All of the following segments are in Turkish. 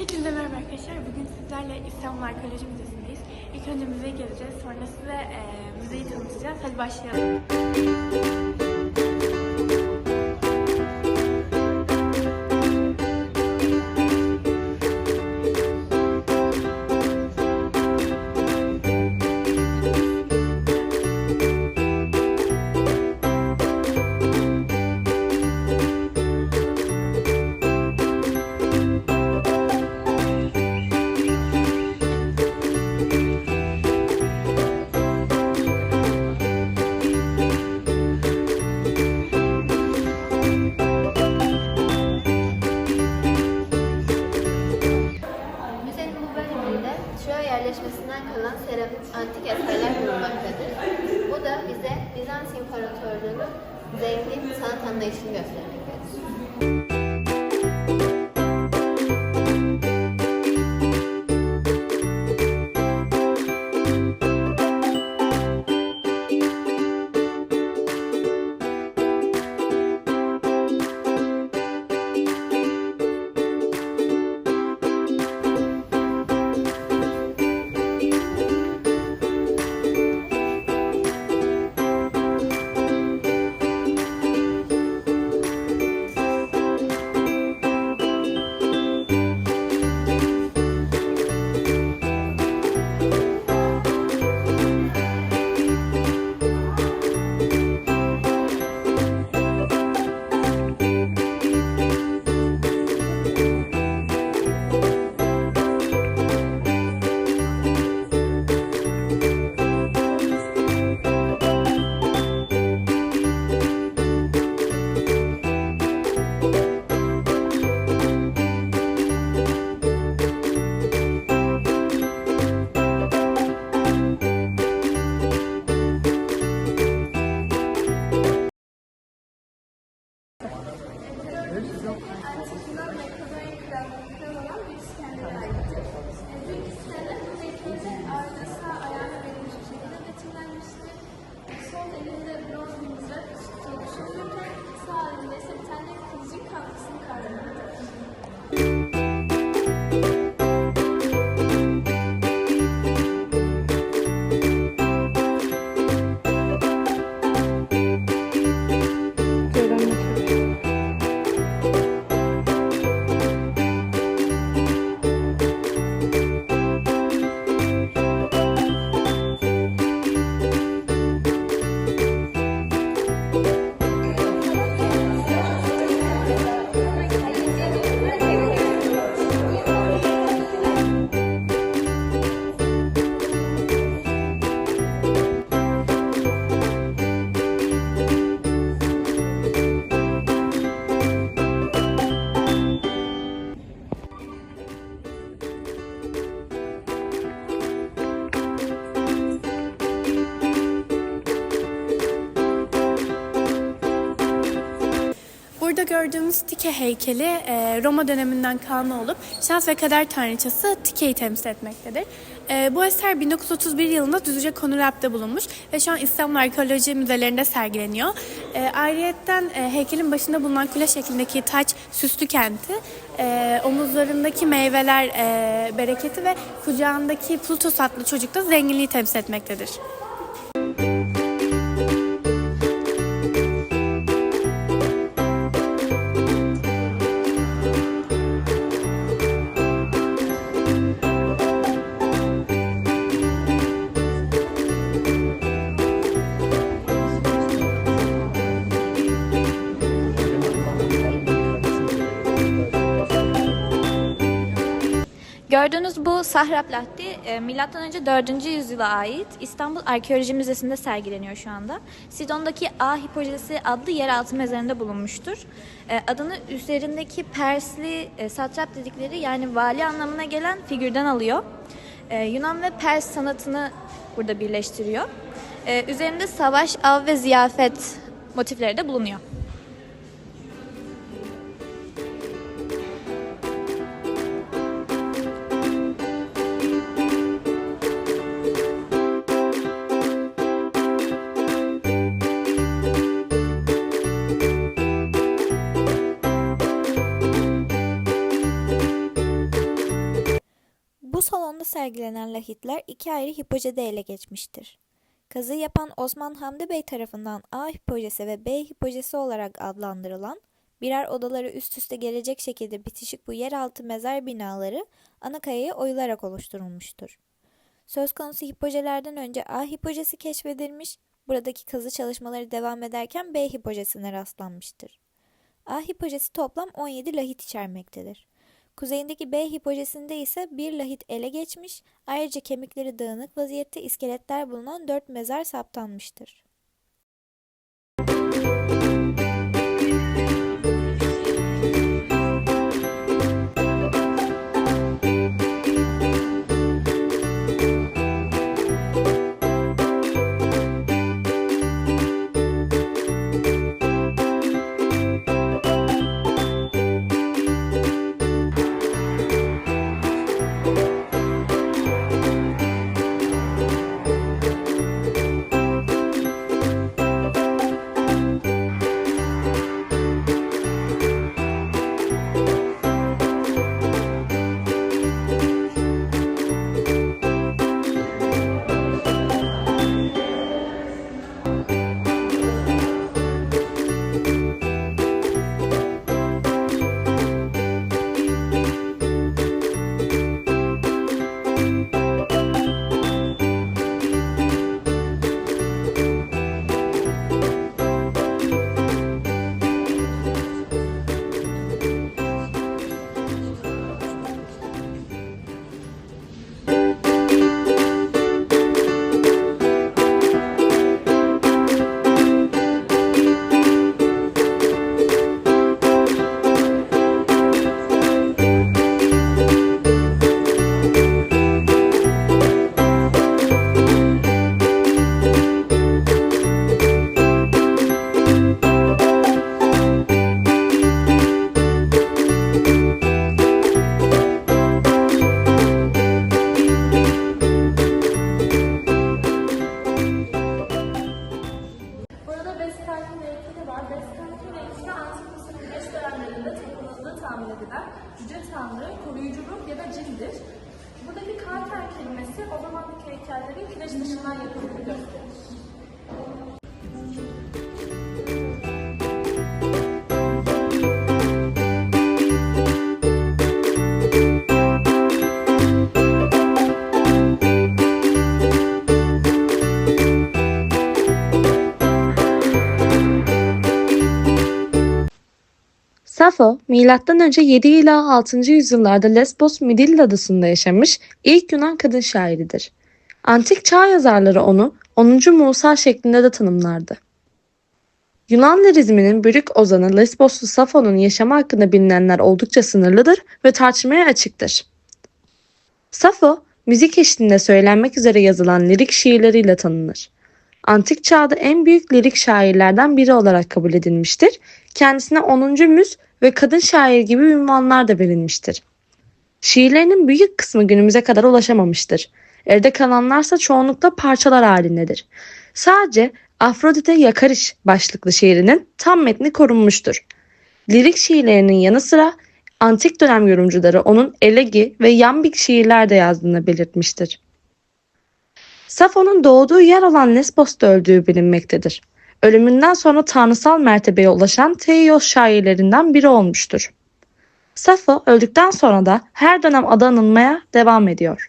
Hepinize merhaba arkadaşlar. Bugün sizlerle İstanbul Arkeoloji Müzesi'ndeyiz. İlk önce müzeyi gezeceğiz. Sonra size e, müzeyi tanıtacağız. Hadi başlayalım. İmparatorluğu'nun zengin sanat anlayışını göstermektedir. Gördüğümüz Tike heykeli e, Roma döneminden kalma olup şans ve kader tanrıçası Tike'yi temsil etmektedir. E, bu eser 1931 yılında Düzce Konuralp'te bulunmuş ve şu an İstanbul Arkeoloji Müzelerinde sergileniyor. E, ayrıyetten heykelin başında bulunan kule şeklindeki taç süslü kenti, omuzlarındaki meyveler bereketi ve kucağındaki Plutus adlı çocuk da zenginliği temsil etmektedir. Gördüğünüz bu Sahra Plahti e, milattan önce 4. yüzyıla ait İstanbul Arkeoloji Müzesi'nde sergileniyor şu anda. Sidon'daki A Hipojesi adlı yeraltı mezarında bulunmuştur. E, Adını üzerindeki Persli e, satrap dedikleri yani vali anlamına gelen figürden alıyor. Yunan ve Pers sanatını burada birleştiriyor. Üzerinde savaş, av ve ziyafet motifleri de bulunuyor. Lahitler iki ayrı hipojede ele geçmiştir. Kazı yapan Osman Hamdi Bey tarafından A hipojesi ve B hipojesi olarak adlandırılan birer odaları üst üste gelecek şekilde bitişik bu yeraltı mezar binaları ana kayaya oyularak oluşturulmuştur. Söz konusu hipojelerden önce A hipojesi keşfedilmiş, buradaki kazı çalışmaları devam ederken B hipojesine rastlanmıştır. A hipojesi toplam 17 lahit içermektedir. Kuzeyindeki B hipojesinde ise bir lahit ele geçmiş, ayrıca kemikleri dağınık vaziyette iskeletler bulunan 4 mezar saptanmıştır. Kireç dışından yapıldığını gösterir. Safo, M.Ö. 7 ila 6. yüzyıllarda Lesbos Midilli adasında yaşamış ilk Yunan kadın şairidir. Antik çağ yazarları onu 10. Musa şeklinde de tanımlardı. Yunan lirizminin büyük ozanı Lesboslu Safo'nun yaşamı hakkında bilinenler oldukça sınırlıdır ve tartışmaya açıktır. Safo, müzik eşliğinde söylenmek üzere yazılan lirik şiirleriyle tanınır. Antik çağda en büyük lirik şairlerden biri olarak kabul edilmiştir. Kendisine 10. müz ve kadın şair gibi ünvanlar da verilmiştir. Şiirlerinin büyük kısmı günümüze kadar ulaşamamıştır. Elde kalanlarsa çoğunlukla parçalar halindedir. Sadece Afrodite Yakarış başlıklı şiirinin tam metni korunmuştur. Lirik şiirlerinin yanı sıra antik dönem yorumcuları onun elegi ve yambik şiirler de yazdığını belirtmiştir. Safo'nun doğduğu yer olan Lesbos'ta öldüğü bilinmektedir. Ölümünden sonra tanrısal mertebeye ulaşan Teios şairlerinden biri olmuştur. Safo öldükten sonra da her dönem adı anılmaya devam ediyor.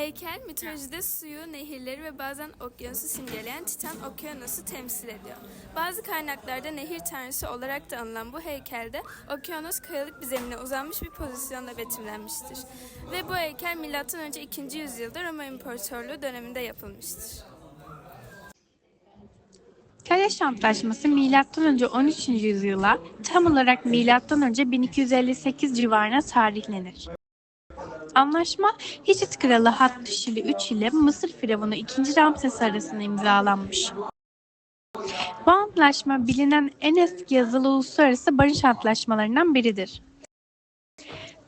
Heykel mitolojide suyu, nehirleri ve bazen okyanusu simgeleyen Titan Okyanus'u temsil ediyor. Bazı kaynaklarda nehir tanrısı olarak da anılan bu heykelde okyanus kayalık bir zemine uzanmış bir pozisyonda betimlenmiştir. Ve bu heykel M.Ö. 2. yüzyılda Roma İmparatorluğu döneminde yapılmıştır. Kaleş Antlaşması M.Ö. 13. yüzyıla tam olarak M.Ö. 1258 civarına tarihlenir. Anlaşma Hitit Kralı Hattuşili III ile Mısır Firavunu II. Ramses arasında imzalanmış. Bu antlaşma bilinen en eski yazılı uluslararası barış antlaşmalarından biridir.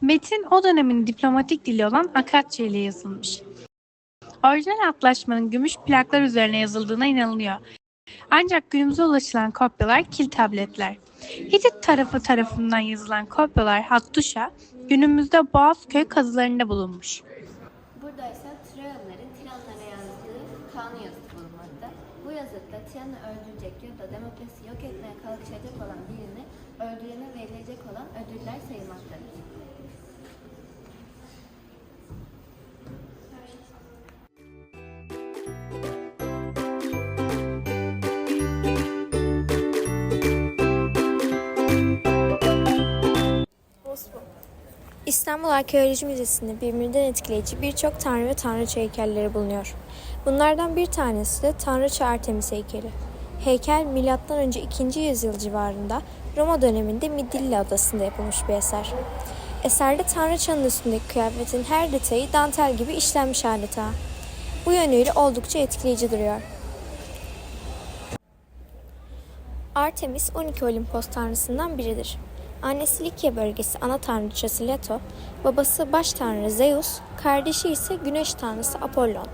Metin o dönemin diplomatik dili olan Akatça ile yazılmış. Orijinal antlaşmanın gümüş plaklar üzerine yazıldığına inanılıyor. Ancak günümüze ulaşılan kopyalar kil tabletler. Hitit tarafı tarafından yazılan kopyalar Hattuşa, günümüzde Boğazköy kazılarında bulunmuş. Burada ise Troyalıların Tiranlara yazdığı kanun yazısı bulunmakta. Bu yazıtta Tiran'ı öldürecek ya da demokrasi yok etmeye kalkışacak olan birini öldürene verilecek olan ödüller sayılmaktadır. İstanbul Arkeoloji Müzesi'nde birbirinden etkileyici birçok tanrı ve tanrıça heykelleri bulunuyor. Bunlardan bir tanesi de Tanrıça Artemis heykeli. Heykel M.Ö. 2. yüzyıl civarında Roma döneminde Midilli adasında yapılmış bir eser. Eserde Tanrıçanın üstündeki kıyafetin her detayı dantel gibi işlenmiş adeta. Bu yönüyle oldukça etkileyici duruyor. Artemis 12 Olimpos tanrısından biridir. Annesi Likya bölgesi ana tanrıçası Leto, babası baş tanrı Zeus, kardeşi ise güneş tanrısı Apollon.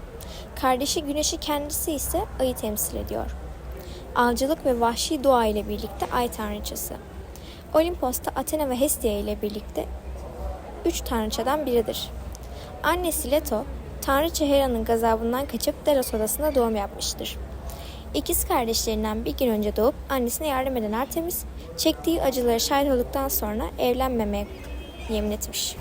Kardeşi güneşi kendisi ise ayı temsil ediyor. Avcılık ve vahşi doğa ile birlikte ay tanrıçası. Olimpos'ta Athena ve Hestia ile birlikte üç tanrıçadan biridir. Annesi Leto, tanrıça Hera'nın gazabından kaçıp Delos adasında doğum yapmıştır. İkiz kardeşlerinden bir gün önce doğup annesine yardım eden Artemis, çektiği acılara şahit olduktan sonra evlenmemeye yemin etmiş.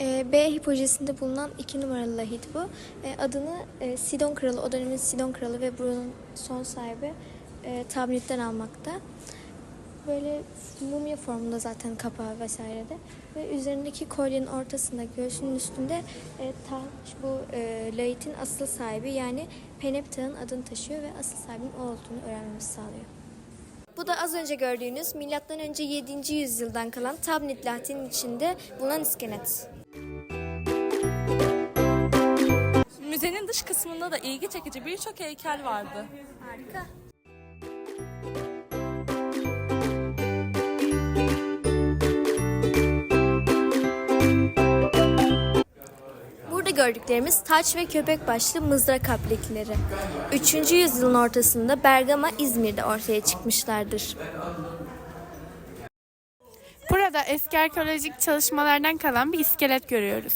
Ee, B hipojesinde bulunan iki numaralı lahit bu. Ee, adını e, Sidon Kralı, o dönemin Sidon Kralı ve bunun son sahibi e, Tabnit'ten almakta. Böyle mumya formunda zaten kapağı vesairede. Ve üzerindeki kolyenin ortasında, göğsünün üstünde e, taş bu e, lahitin asıl sahibi yani Penepta'nın adını taşıyor ve asıl sahibinin o olduğunu öğrenmemizi sağlıyor. Bu da az önce gördüğünüz milattan önce 7. yüzyıldan kalan Tabnit lahtinin içinde bulunan iskelet. Müzenin dış kısmında da ilgi çekici birçok heykel vardı. Harika. Gördüklerimiz taç ve köpek başlı mızrak aplikleri. 3. yüzyılın ortasında Bergama, İzmir'de ortaya çıkmışlardır. Burada eski arkeolojik çalışmalardan kalan bir iskelet görüyoruz.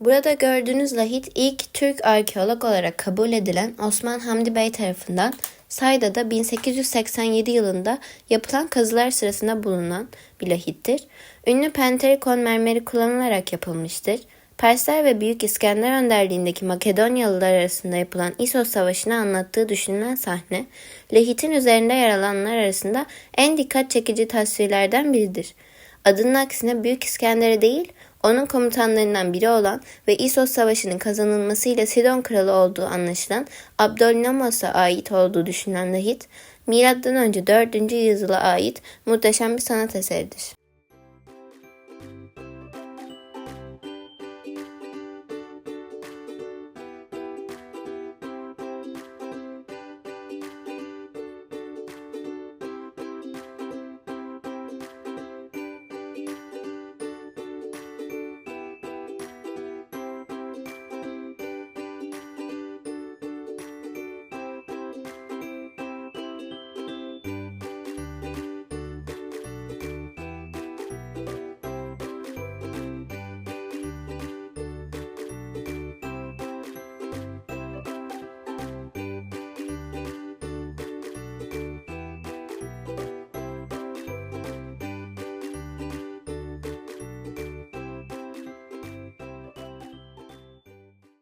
Burada gördüğünüz lahit ilk Türk arkeolog olarak kabul edilen Osman Hamdi Bey tarafından Sayda'da 1887 yılında yapılan kazılar sırasında bulunan bir lahittir. Ünlü Penterikon mermeri kullanılarak yapılmıştır. Persler ve Büyük İskender önderliğindeki Makedonyalılar arasında yapılan İsos Savaşı'nı anlattığı düşünülen sahne, lahitin üzerinde yer alanlar arasında en dikkat çekici tasvirlerden biridir. Adının aksine Büyük İskender'e değil, onun komutanlarından biri olan ve İsos Savaşı'nın kazanılmasıyla Sidon kralı olduğu anlaşılan Abdolnomos'a ait olduğu düşünülen lahit, M.Ö. 4. yüzyıla ait muhteşem bir sanat eseridir.